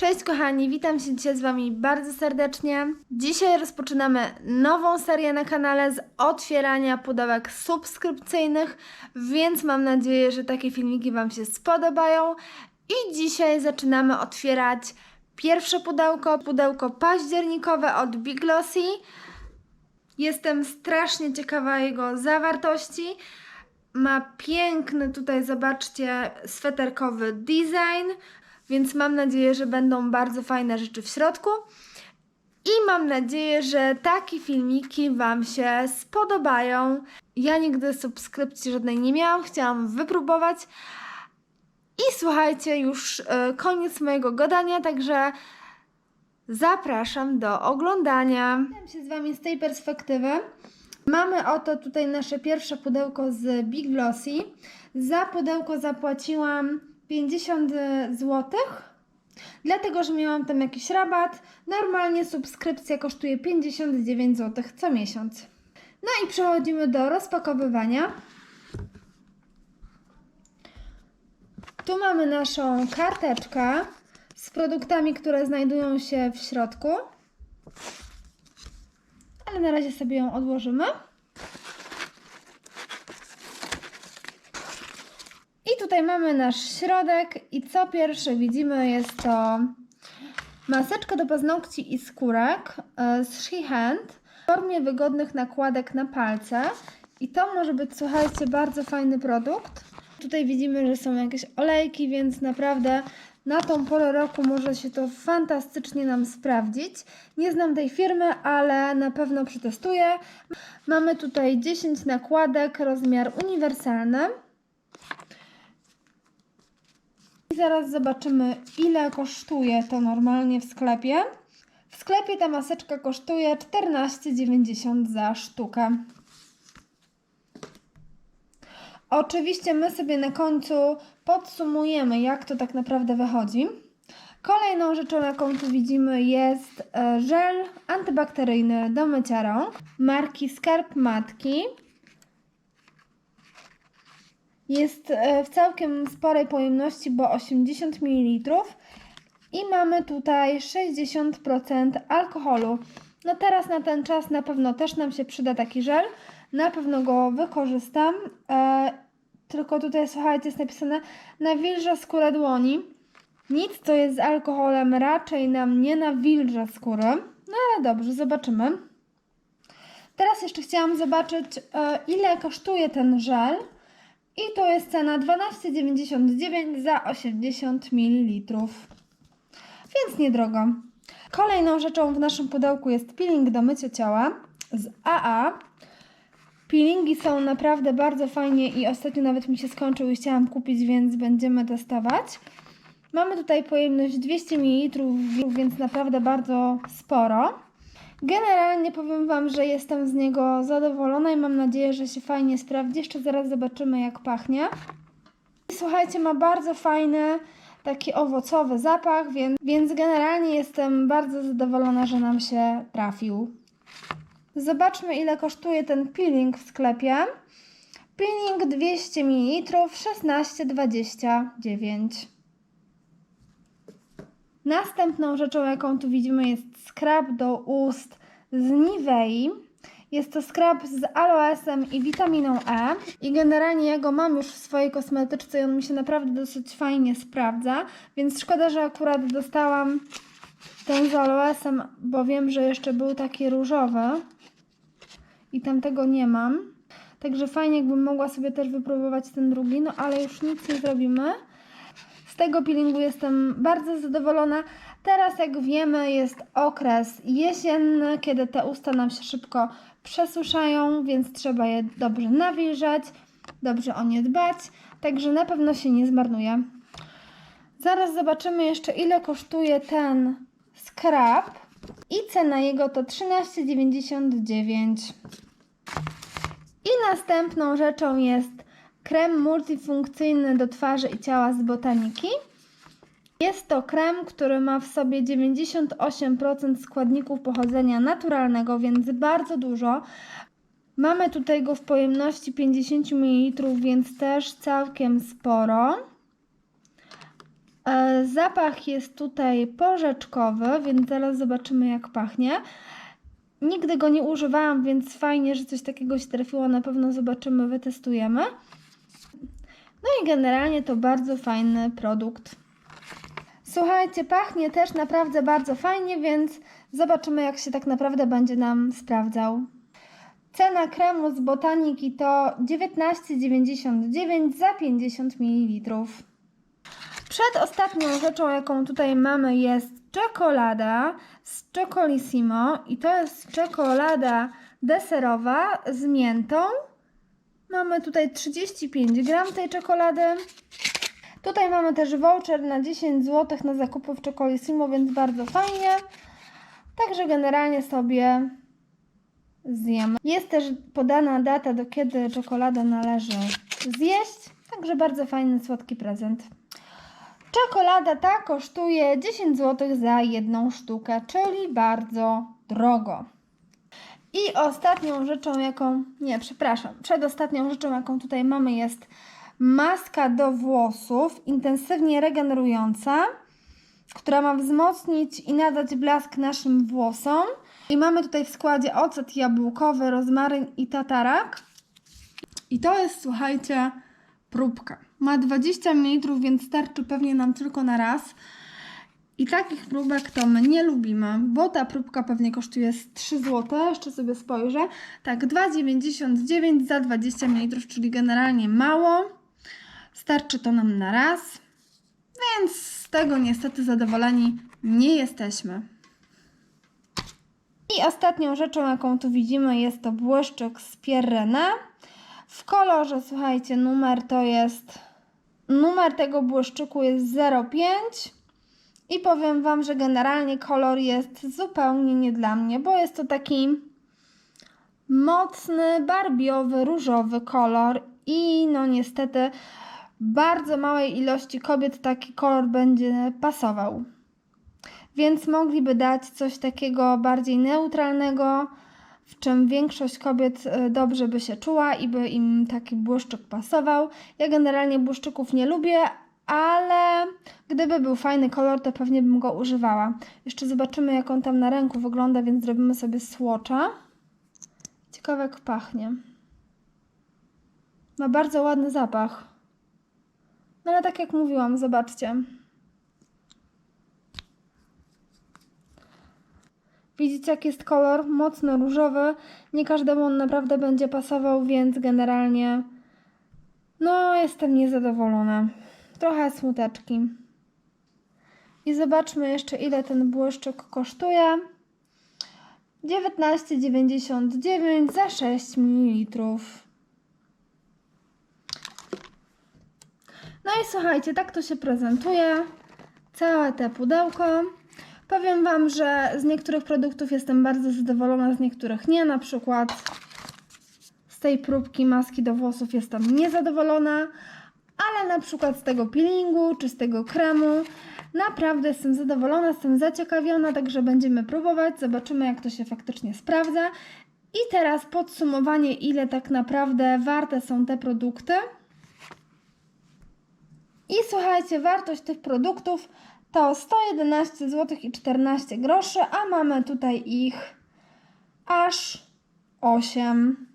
Cześć kochani, witam się dzisiaj z Wami bardzo serdecznie. Dzisiaj rozpoczynamy nową serię na kanale z otwierania pudełek subskrypcyjnych, więc mam nadzieję, że takie filmiki Wam się spodobają. I dzisiaj zaczynamy otwierać pierwsze pudełko, pudełko październikowe od Big Glossy. Jestem strasznie ciekawa jego zawartości. Ma piękny tutaj, zobaczcie, sweterkowy design, więc mam nadzieję, że będą bardzo fajne rzeczy w środku. I mam nadzieję, że takie filmiki Wam się spodobają. Ja nigdy subskrypcji żadnej nie miałam, chciałam wypróbować. I słuchajcie, już e, koniec mojego gadania, także zapraszam do oglądania. Witam się z Wami z tej perspektywy. Mamy oto tutaj nasze pierwsze pudełko z Big Glossy. Za pudełko zapłaciłam 50 zł, dlatego że miałam tam jakiś rabat. Normalnie subskrypcja kosztuje 59 zł co miesiąc. No i przechodzimy do rozpakowywania. Tu mamy naszą karteczkę z produktami, które znajdują się w środku. Ale na razie sobie ją odłożymy. I tutaj mamy nasz środek i co pierwsze widzimy jest to maseczka do paznokci i skórek e, z She Hand w formie wygodnych nakładek na palce. I to może być, słuchajcie, bardzo fajny produkt. Tutaj widzimy, że są jakieś olejki, więc naprawdę na tą porę roku może się to fantastycznie nam sprawdzić. Nie znam tej firmy, ale na pewno przetestuję. Mamy tutaj 10 nakładek, rozmiar uniwersalny. I zaraz zobaczymy, ile kosztuje to normalnie w sklepie. W sklepie ta maseczka kosztuje 14,90 za sztukę. Oczywiście my sobie na końcu podsumujemy, jak to tak naprawdę wychodzi. Kolejną rzeczą, jaką tu widzimy, jest e, żel antybakteryjny do mycia rąk marki Skarb Matki. Jest e, w całkiem sporej pojemności, bo 80 ml i mamy tutaj 60% alkoholu. No teraz na ten czas na pewno też nam się przyda taki żel. Na pewno go wykorzystam. E, tylko tutaj słuchajcie, jest napisane nawilża skórę dłoni. Nic, co jest z alkoholem, raczej nam nie nawilża skóry. No ale dobrze, zobaczymy. Teraz jeszcze chciałam zobaczyć, e, ile kosztuje ten żel. I to jest cena 12,99 za 80 ml. Więc niedrogo. Kolejną rzeczą w naszym pudełku jest peeling do mycia ciała z AA. Peelingi są naprawdę bardzo fajnie i ostatnio nawet mi się skończył i chciałam kupić, więc będziemy testować. Mamy tutaj pojemność 200 ml, więc naprawdę bardzo sporo. Generalnie powiem Wam, że jestem z niego zadowolona i mam nadzieję, że się fajnie sprawdzi. Jeszcze zaraz zobaczymy jak pachnie. Słuchajcie, ma bardzo fajny, taki owocowy zapach, więc, więc generalnie jestem bardzo zadowolona, że nam się trafił. Zobaczmy ile kosztuje ten peeling w sklepie. Peeling 200 ml 16,29. Następną rzeczą, jaką tu widzimy, jest skrab do ust z Nivei. Jest to skrab z aloesem i witaminą E. I generalnie ja go mam już w swojej kosmetyczce i on mi się naprawdę dosyć fajnie sprawdza. Więc szkoda, że akurat dostałam ten z aloesem, bo wiem, że jeszcze był taki różowy. I tamtego nie mam. Także fajnie, jakbym mogła sobie też wypróbować ten drugi, no ale już nic nie zrobimy. Tego peelingu jestem bardzo zadowolona. Teraz, jak wiemy, jest okres jesienny, kiedy te usta nam się szybko przesuszają, więc trzeba je dobrze nawilżać, dobrze o nie dbać, także na pewno się nie zmarnuje. Zaraz zobaczymy jeszcze, ile kosztuje ten skrab i cena jego to 13,99. I następną rzeczą jest krem multifunkcyjny do twarzy i ciała z botaniki. Jest to krem, który ma w sobie 98% składników pochodzenia naturalnego, więc bardzo dużo. Mamy tutaj go w pojemności 50 ml, więc też całkiem sporo. E, Zapach jest tutaj porzeczkowy, więc zaraz zobaczymy jak pachnie. Nigdy go nie używałam, więc fajnie, że coś takiego się trafiło. Na pewno zobaczymy, wytestujemy. No i generalnie to bardzo fajny produkt. Słuchajcie, pachnie też naprawdę bardzo fajnie, więc zobaczymy jak się tak naprawdę będzie nam sprawdzał. Cena kremu z botaniki to 19,99 za 50 ml. Przedostatnią rzeczą, jaką tutaj mamy, jest czekolada z Chocolissimo i to jest czekolada deserowa z miętą. Mamy tutaj 35 gram tej czekolady. Tutaj mamy też voucher na 10 zł na zakupy w Chocolissimo, więc bardzo fajnie. Także generalnie sobie zjemy. Jest też podana data, do kiedy czekoladę należy zjeść. Także bardzo fajny, słodki prezent. Czekolada ta kosztuje 10 zł za jedną sztukę, czyli bardzo drogo. I ostatnią rzeczą, jaką, nie, przepraszam, przedostatnią rzeczą, jaką tutaj mamy jest maska do włosów, intensywnie regenerująca, która ma wzmocnić i nadać blask naszym włosom. I mamy tutaj w składzie ocet jabłkowy, rozmaryn i tatarak. I to jest, słuchajcie, próbka. Ma 20 ml, więc starczy pewnie nam tylko na raz. I takich próbek to my nie lubimy, bo ta próbka pewnie kosztuje z 3 zł. Jeszcze sobie spojrzę. Tak, 2,99 za 20 ml, czyli generalnie mało. Starczy to nam na raz, więc z tego niestety zadowoleni nie jesteśmy. I ostatnią rzeczą, jaką tu widzimy, jest to błyszczyk z Pierrena. W kolorze, słuchajcie, numer to jest. Numer tego błyszczyku jest 05. I powiem Wam, że generalnie kolor jest zupełnie nie dla mnie, bo jest to taki mocny, barbiowy, różowy kolor. I no niestety bardzo małej ilości kobiet taki kolor będzie pasował. Więc mogliby dać coś takiego bardziej neutralnego, w czym większość kobiet y, dobrze by się czuła i by im taki błyszczyk pasował. Ja generalnie błyszczyków nie lubię, ale gdyby był fajny kolor, to pewnie bym go używała. Jeszcze zobaczymy, jak on tam na ręku wygląda, więc zrobimy sobie słocza. Ciekawe, jak pachnie. Ma bardzo ładny zapach. No ale tak jak mówiłam, zobaczcie. Widzicie, jak jest kolor? Mocno różowy. Nie każdemu on naprawdę będzie pasował, więc generalnie no, jestem niezadowolona. Trochę smuteczki. I zobaczmy jeszcze, ile ten błyszczyk kosztuje. 19,99 za 6 ml. No i słuchajcie, tak to się prezentuje. Całe te pudełko. Powiem Wam, że z niektórych produktów jestem bardzo zadowolona, z niektórych nie. Na przykład z tej próbki maski do włosów jestem niezadowolona, ale na przykład z tego peelingu czy z tego kremu naprawdę jestem zadowolona, jestem zaciekawiona, także będziemy próbować, zobaczymy jak to się faktycznie sprawdza. I teraz podsumowanie, ile tak naprawdę warte są te produkty. I słuchajcie, wartość tych produktów to 111 zł i 14 groszy, a mamy tutaj ich aż 8.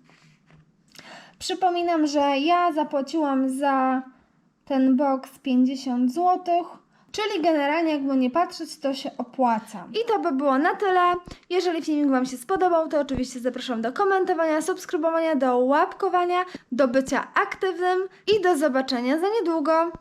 Przypominam, że ja zapłaciłam za ten box 50 zł, czyli generalnie jakby nie patrzeć, to się opłaca. I to by było na tyle. Jeżeli filmik Wam się spodobał, to oczywiście zapraszam do komentowania, subskrybowania, do łapkowania, do bycia aktywnym i do zobaczenia za niedługo.